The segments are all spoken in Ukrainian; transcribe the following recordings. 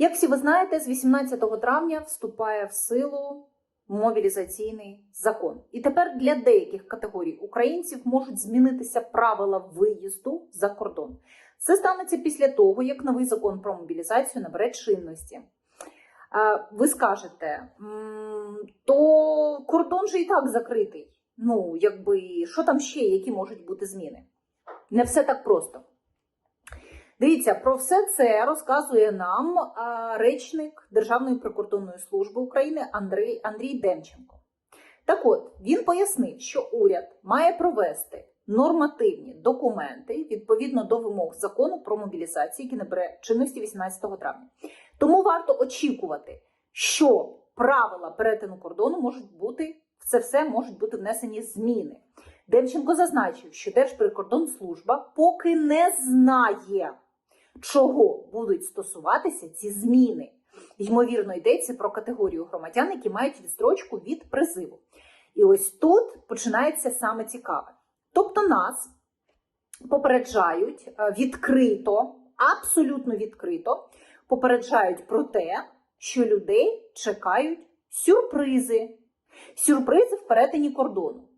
Як всі ви знаєте, з 18 травня вступає в силу мобілізаційний закон. І тепер для деяких категорій українців можуть змінитися правила виїзду за кордон. Це станеться після того, як новий закон про мобілізацію набере чинності. Ви скажете, то кордон же і так закритий. Ну, якби що там ще, які можуть бути зміни? Не все так просто. Дивіться, про все це розказує нам речник Державної прикордонної служби України Андрій, Андрій Демченко. Так от, він пояснив, що уряд має провести нормативні документи відповідно до вимог закону про мобілізацію, який набере чинності 18 травня. Тому варто очікувати, що правила перетину кордону можуть бути в це все можуть бути внесені зміни. Демченко зазначив, що Держприкордонслужба поки не знає, чого будуть стосуватися ці зміни. Ймовірно, йдеться про категорію громадян, які мають відстрочку від призиву. І ось тут починається саме цікаве. Тобто нас попереджають е, відкрито, абсолютно відкрито, попереджають про те, що людей чекають сюрпризи. Сюрпризи в перетині кордону.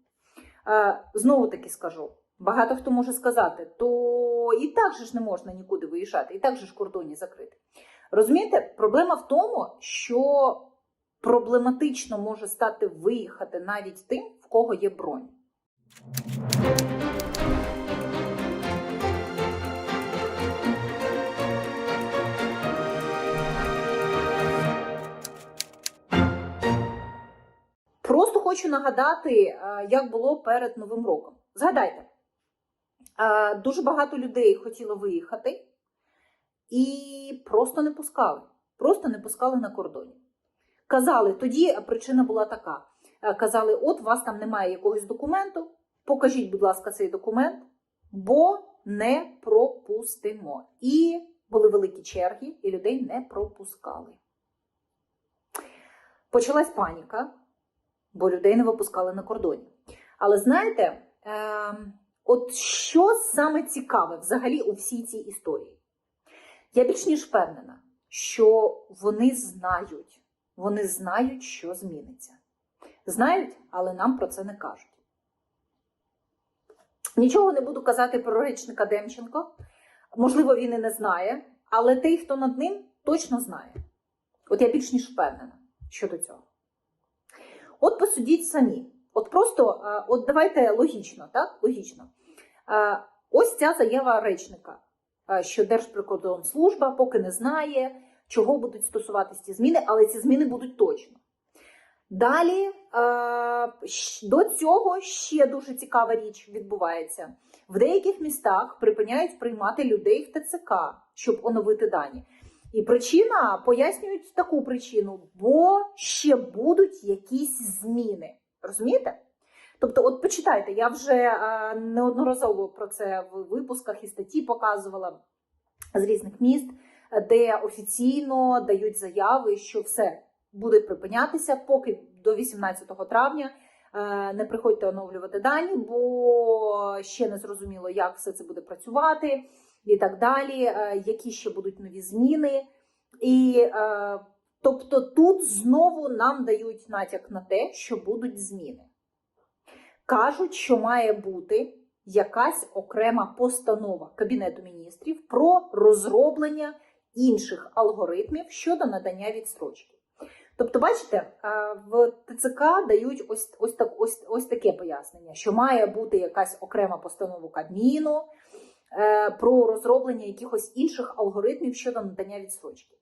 Е, Знову таки скажу: багато хто може сказати, то і так же ж не можна нікуди виїжджати, і так же ж кордоні закрити. Розумієте, проблема в тому, що проблематично може стати виїхати навіть тим, в кого є бронь. Просто хочу нагадати, е, як було перед Новим роком. Згадайте, дуже багато людей хотіло виїхати і просто не пускали. Просто не пускали на кордоні. Казали, тоді причина була така: Е, казали, от у вас там немає якогось документу, покажіть, будь ласка, цей документ, бо не пропустимо. І були великі черги, і людей не пропускали. Почалась паніка бо людей не випускали на кордоні. Але знаєте, е, от що саме цікаве взагалі у всій цій історії? Я більш ніж впевнена, що вони знають, вони знають, що зміниться. Знають, але нам про це не кажуть. Нічого не буду казати про речника Демченко. Можливо, він і не знає, але той, хто над ним, точно знає. От я більш ніж впевнена щодо цього. От посудіть самі. От просто, е, от давайте логічно, так? Логічно. Е, Ось ця заява речника, е, що Держприкордонслужба поки не знає, чого будуть стосуватися ці зміни, але ці зміни будуть точно. Далі до цього ще дуже цікава річ відбувається. В деяких містах припиняють приймати людей в ТЦК, щоб оновити дані. І причина пояснюють таку причину, бо ще будуть якісь зміни. Розумієте? Тобто, от почитайте, я вже е, неодноразово про це в випусках і статті показувала з різних міст, де офіційно дають заяви, що все буде припинятися, поки до 18 травня е, не приходьте оновлювати дані, бо ще не зрозуміло, як все це буде працювати і так далі, е, які ще будуть нові зміни. І тобто тут знову нам дають натяк на те, що будуть зміни. Кажуть, що має бути якась окрема постанова Кабінету міністрів про розроблення інших алгоритмів щодо надання відстрочки. Тобто, бачите, е, в ТЦК дають ось, ось, так, ось, ось таке пояснення, що має бути якась окрема постанова Кабміну е, про розроблення якихось інших алгоритмів щодо надання відстрочки.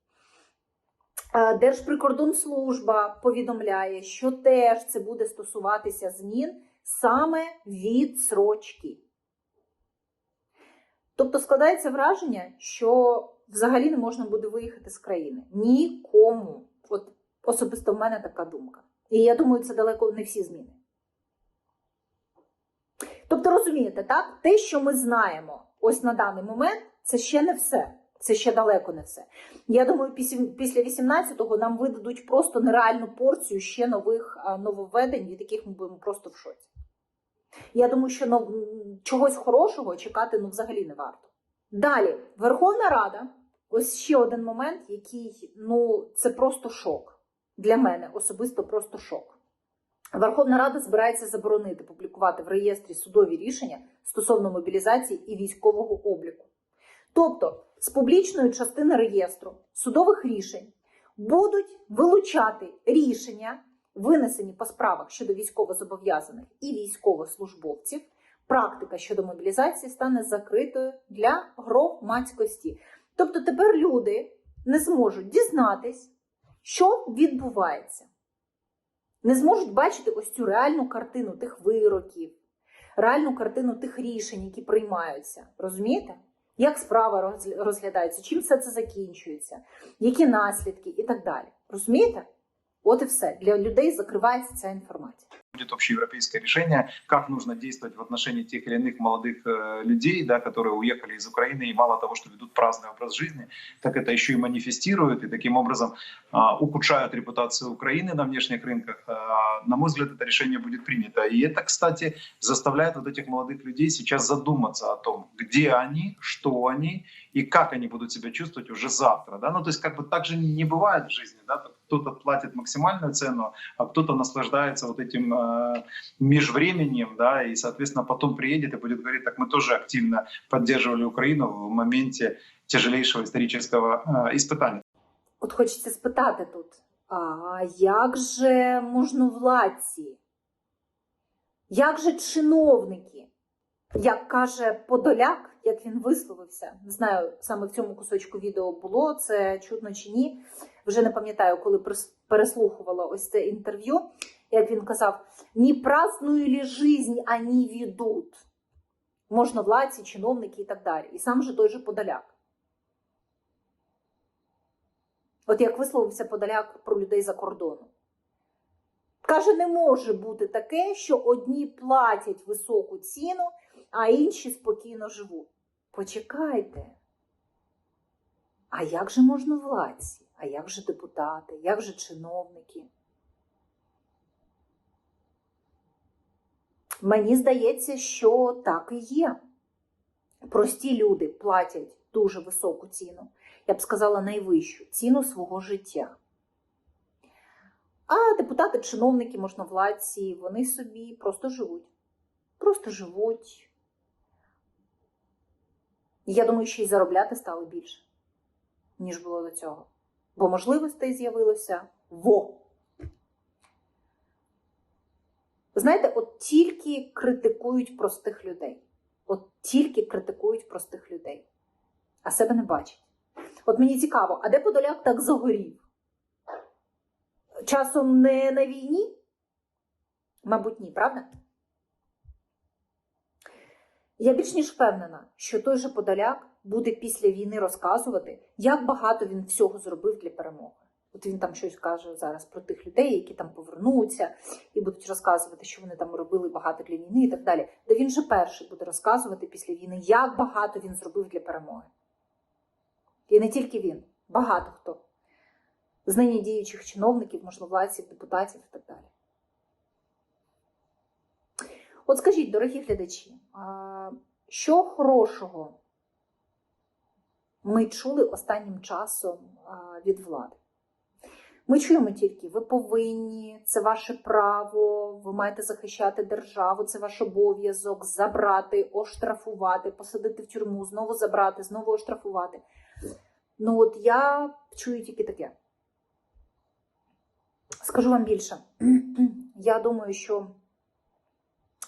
Е, Держприкордонслужба повідомляє, що теж це буде стосуватися змін саме відсрочки. Тобто складається враження, що взагалі не можна буде виїхати з країни. Нікому. От особисто в мене така думка. І я думаю, це далеко не всі зміни. Тобто, розумієте, так? Те, що ми знаємо ось на даний момент, це ще не все. Це ще далеко не все. Я думаю, після після 18-го нам видадуть просто нереальну порцію ще нових нововведень, від яких ми будемо просто в шоці. Я думаю, що ну, чогось хорошого чекати ну, взагалі не варто. Далі, Верховна Рада ось ще один момент, який ну це просто шок для мене, особисто просто шок. Верховна Рада збирається заборонити публікувати в реєстрі судові рішення стосовно мобілізації і військового обліку. Тобто, з публічної частини реєстру судових рішень будуть вилучати рішення, винесені по справах щодо військовозобов'язаних і військовослужбовців. Практика щодо мобілізації стане закритою для громадськості. Тобто тепер люди не зможуть дізнатись, що відбувається. Не зможуть бачити ось цю реальну картину тих вироків, реальну картину тих рішень, які приймаються. Розумієте? Як справа роз- розглядається, чим все це закінчується, які наслідки і так далі. Розумієте? От і все. Для людей закривається ця інформація. Будет общеевропейское решение, как нужно действовать в отношении тех или иных молодых э, людей, да, которые уехали из Украины и мало того, что ведут праздный образ жизни, так это еще и манифестируют и таким образом а, ухудшают репутацию Украины на внешних рынках. А, на мой взгляд, это решение будет принято. И это, кстати, заставляет вот этих молодых людей сейчас задуматься о том, где они, что они и как они будут себя чувствовать уже завтра. Да? Ну, то есть как бы так же не бывает в жизни. Да? Кто-то платит максимальную цену, а кто-то наслаждается вот этим э, межвременем, да, и, соответственно, потом приедет и будет говорить, так мы тоже активно поддерживали Украину в моменте тяжелейшего исторического э, испытания. От хочеться спитати тут: а як же можновладці? Як же чиновники? Як каже Подоляк, як він висловився, не знаю, саме в цьому кусочку відео було це чутно чи ні. Вже не пам'ятаю, коли переслухувала ось це інтерв'ю. Як він казав: не праздную ли жизнь они ведут? Можновладці, чиновники і так далі. І сам же той же Подоляк. От як висловився Подоляк про людей за кордоном. Каже, не може бути таке, що одні платять високу ціну, а інші спокійно живуть. Почекайте. А як же можновладці? А як же депутати? Як же чиновники? Мені здається, що так і є. Прості люди платять дуже високу ціну я б сказала, найвищу ціну свого життя. А депутати, чиновники, можновладці, вони собі просто живуть. Просто живуть. І Я думаю, що й заробляти стало більше, ніж було до цього. Бо можливостей з'явилося во. Знаєте, от тільки критикують простих людей. От тільки критикують простих людей, а себе не бачать. От мені цікаво, а де Подоляк так загорів? Часом не на війні? Мабуть, ні, правда? Я більш ніж впевнена, що той же Подоляк буде після війни розказувати, як багато він всього зробив для перемоги. От він там щось каже зараз про тих людей, які там повернуться і будуть розказувати, що вони там робили багато для війни і так далі. Де він же перший буде розказувати після війни, як багато він зробив для перемоги. І не тільки він, багато хто. З нині діючих чиновників, можновладців, депутатів і так далі. От скажіть, дорогі глядачі, що хорошого ми чули останнім часом від влади? Ми чуємо тільки, ви повинні, це ваше право, ви маєте захищати державу, це ваш обов'язок забрати, оштрафувати, посадити в тюрму, знову забрати, знову оштрафувати. Ну от я чую тільки таке. Скажу вам більше. Я думаю, що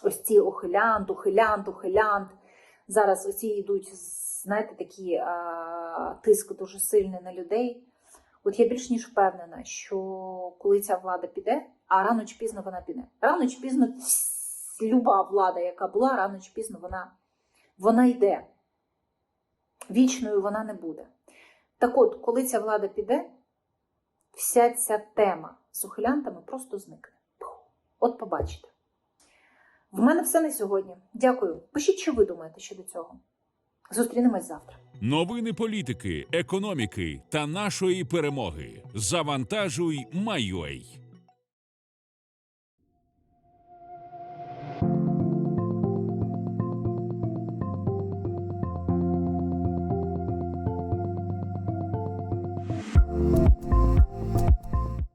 ось ці ухилянт, ухилянт, ухилянт. Зараз оці йдуть, знаєте, такі а, тиск дуже сильний на людей. От я більш ніж впевнена, що коли ця влада піде, а рано чи пізно вона піде. Рано чи пізно люба влада, яка була, рано чи пізно вона, вона йде. Вічною вона не буде. Так от, коли ця влада піде, вся ця тема з ухилянтами просто зникне. От побачите. В мене все на сьогодні. Дякую. Пишіть, що ви думаєте щодо цього. Зустрінемось завтра. Новини політики, економіки та нашої перемоги. Завантажуй, майой.